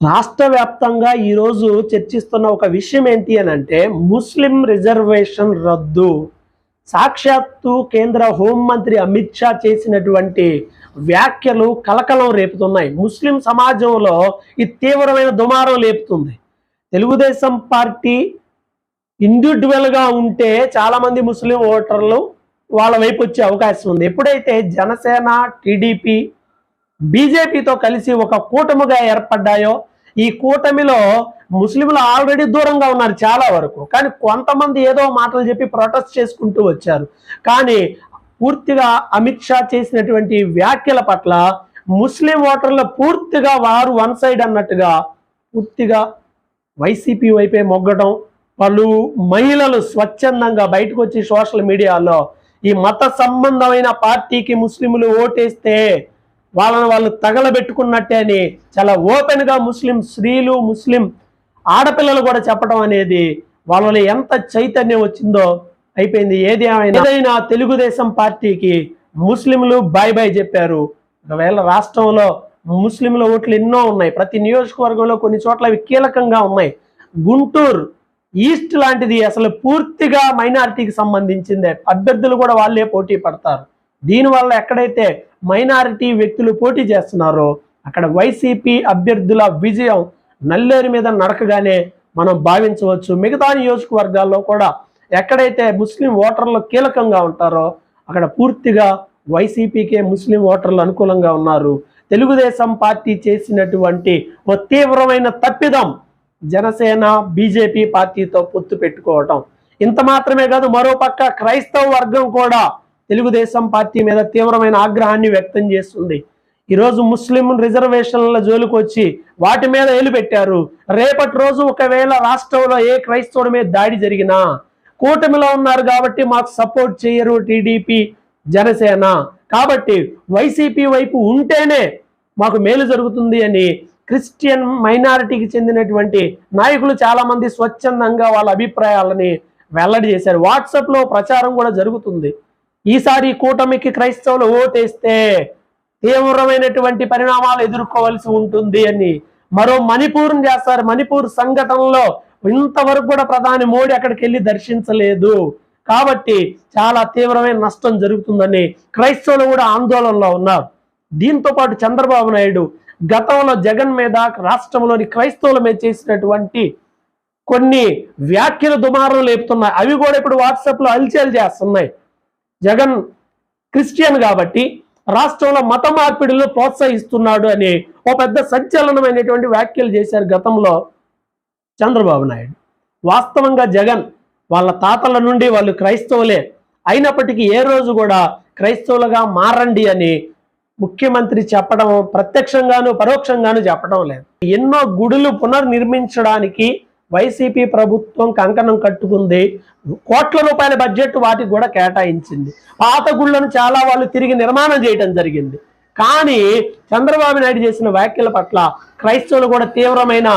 రాష్ట్ర వ్యాప్తంగా ఈరోజు చర్చిస్తున్న ఒక విషయం ఏంటి అని అంటే ముస్లిం రిజర్వేషన్ రద్దు. సాక్షాత్తు కేంద్ర హోంమంత్రి అమిత్ షా చేసినటువంటి వ్యాఖ్యలు కలకలం రేపుతున్నాయి. ముస్లిం సమాజంలో ఈ తీవ్రమైన దుమారం లేపుతుంది. తెలుగుదేశం పార్టీ ఇండివిజువల్గా ఉంటే చాలామంది ముస్లిం ఓటర్లు వాళ్ళ వైపు వచ్చే అవకాశం ఉంది. ఎప్పుడైతే జనసేన టీడీపీ బీజేపీతో కలిసి ఒక కూటమిగా ఏర్పడ్డాయో ఈ కూటమిలో ముస్లింలు ఆల్రెడీ దూరంగా ఉన్నారు చాలా వరకు. కానీ కొంతమంది ఏదో మాటలు చెప్పి ప్రొటెస్ట్ చేసుకుంటూ వచ్చారు. కానీ పూర్తిగా అమిత్ షా చేసినటువంటి వ్యాఖ్యల పట్ల ముస్లిం ఓటర్లు పూర్తిగా వారు వన్ సైడ్ అన్నట్టుగా పూర్తిగా వైసీపీ వైపే మొగ్గడం పలు మహిళలు స్వచ్ఛందంగా బయటకు వచ్చి సోషల్ మీడియాలో ఈ మత సంబంధమైన పార్టీకి ముస్లింలు ఓటేస్తే వాళ్ళని వాళ్ళు తగలబెట్టుకున్నట్టే అని చాలా ఓపెన్గా ముస్లిం స్త్రీలు ముస్లిం ఆడపిల్లలు కూడా చెప్పడం అనేది వాళ్ళలో ఎంత చైతన్యం వచ్చిందో అయిపోయింది. ఏది ఏమైనా ఏదైనా తెలుగుదేశం పార్టీకి ముస్లింలు బాయ్ బాయ్ చెప్పారు. ఒకవేళ రాష్ట్రంలో ముస్లింల ఓట్లు ఎన్నో ఉన్నాయి. ప్రతి నియోజకవర్గంలో కొన్ని చోట్ల అవి కీలకంగా ఉన్నాయి. గుంటూరు ఈస్ట్ లాంటిది అసలు పూర్తిగా మైనారిటీకి సంబంధించిందే. అభ్యర్థులు కూడా వాళ్ళే పోటీ పడతారు. దీనివల్ల ఎక్కడైతే మైనారిటీ వ్యక్తులు పోటీ చేస్తున్నారో అక్కడ వైసీపీ అభ్యర్థుల విజయం నల్లేరు మీద నడకగానే మనం భావించవచ్చు. మిగతా నియోజకవర్గాల్లో కూడా ఎక్కడైతే ముస్లిం ఓటర్లు కీలకంగా ఉంటారో అక్కడ పూర్తిగా వైసీపీకే ముస్లిం ఓటర్లు అనుకూలంగా ఉన్నారు. తెలుగుదేశం పార్టీ చేసినటువంటి ఓ తీవ్రమైన తప్పిదం జనసేన బీజేపీ పార్టీతో పొత్తు పెట్టుకోవటం. ఇంత మాత్రమే కాదు మరోపక్క క్రైస్తవ వర్గం కూడా తెలుగుదేశం పార్టీ మీద తీవ్రమైన ఆగ్రహాన్ని వ్యక్తం చేస్తుంది. ఈరోజు ముస్లిం రిజర్వేషన్ల జోలికి వచ్చి వాటి మీద ఏలు పెట్టారు రేపటి రోజు ఒకవేళ రాష్ట్రంలో ఏ క్రైస్తవుడి మీద దాడి జరిగినా కూటమిలో ఉన్నారు కాబట్టి మాకు సపోర్ట్ చేయరు టీడీపీ జనసేన. కాబట్టి వైసీపీ వైపు ఉంటేనే మాకు మేలు జరుగుతుంది అని క్రిస్టియన్ మైనారిటీకి చెందినటువంటి నాయకులు చాలామంది స్వచ్ఛందంగా వాళ్ళ అభిప్రాయాలని వెల్లడి చేశారు. వాట్సాప్లో ప్రచారం కూడా జరుగుతుంది. ఈసారి కూటమికి క్రైస్తవులు ఓటేస్తే తీవ్రమైనటువంటి పరిణామాలు ఎదుర్కోవాల్సి ఉంటుంది అని మరో మణిపూర్ చేస్తారు. మణిపూర్ సంఘటనలో ఇంతవరకు కూడా ప్రధాని మోడీ అక్కడికి వెళ్ళి దర్శించలేదు. కాబట్టి చాలా తీవ్రమైన నష్టం జరుగుతుందని క్రైస్తవులు కూడా ఆందోళనలో ఉన్నారు. దీంతో పాటు చంద్రబాబు నాయుడు గతంలో జగన్ మీద రాష్ట్రంలోని క్రైస్తవుల మీద చేసినటువంటి కొన్ని వ్యాఖ్యలు దుమారం లేపుతున్నాయి. అవి కూడా ఇప్పుడు వాట్సాప్లో లో చేస్తున్నాయి. జగన్ క్రిస్టియన్ కాబట్టి రాష్ట్రంలో మత మార్పిడిలో ప్రోత్సహిస్తున్నాడు అని ఓ పెద్ద సంచలనమైనటువంటి వ్యాఖ్యలు చేశారు గతంలో చంద్రబాబు నాయుడు. వాస్తవంగా జగన్ వాళ్ళ తాతల నుండి వాళ్ళు క్రైస్తవులే. అయినప్పటికీ ఏ రోజు కూడా క్రైస్తవులుగా మారండి అని ముఖ్యమంత్రి చెప్పడం ప్రత్యక్షంగాను పరోక్షంగాను చెప్పడం లేదు. ఎన్నో గుడులు పునర్నిర్మించడానికి వైసీపీ ప్రభుత్వం కంకణం కట్టుకుంది. కోట్ల రూపాయల బడ్జెట్ వాటికి కూడా కేటాయించింది. పాత గుళ్ళను చాలా వాళ్ళు తిరిగి నిర్మాణం చేయడం జరిగింది. కానీ చంద్రబాబు నాయుడు చేసిన వ్యాఖ్యల పట్ల క్రైస్తవులు కూడా తీవ్రమైన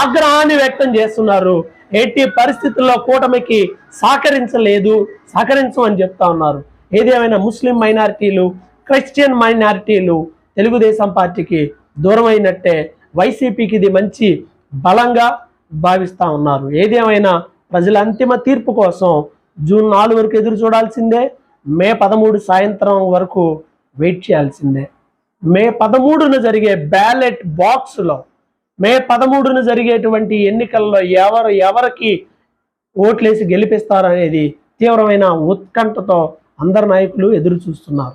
ఆగ్రహాన్ని వ్యక్తం చేస్తున్నారు. ఎట్టి పరిస్థితుల్లో కూటమికి సహకరించలేదు. సహకరించమని చెప్తా ఉన్నారు. ఏదేమైనా ముస్లిం మైనారిటీలు క్రిస్టియన్ మైనారిటీలు తెలుగుదేశం పార్టీకి దూరమైనట్టే వైసీపీకి ఇది మంచి బలంగా భావిస్తా ఉన్నారు. ఏదేమైనా ప్రజల అంతిమ తీర్పు కోసం జూన్ నాలుగు వరకు ఎదురు చూడాల్సిందే మే పదమూడు సాయంత్రం వరకు వెయిట్ చేయాల్సిందే. మే పదమూడున జరిగే బ్యాలెట్ బాక్స్లో మే పదమూడున జరిగేటువంటి ఎన్నికల్లో ఎవరు ఎవరికి ఓట్లేసి గెలిపిస్తారనేది తీవ్రమైన ఉత్కంఠతో అందరు నాయకులు ఎదురు చూస్తున్నారు.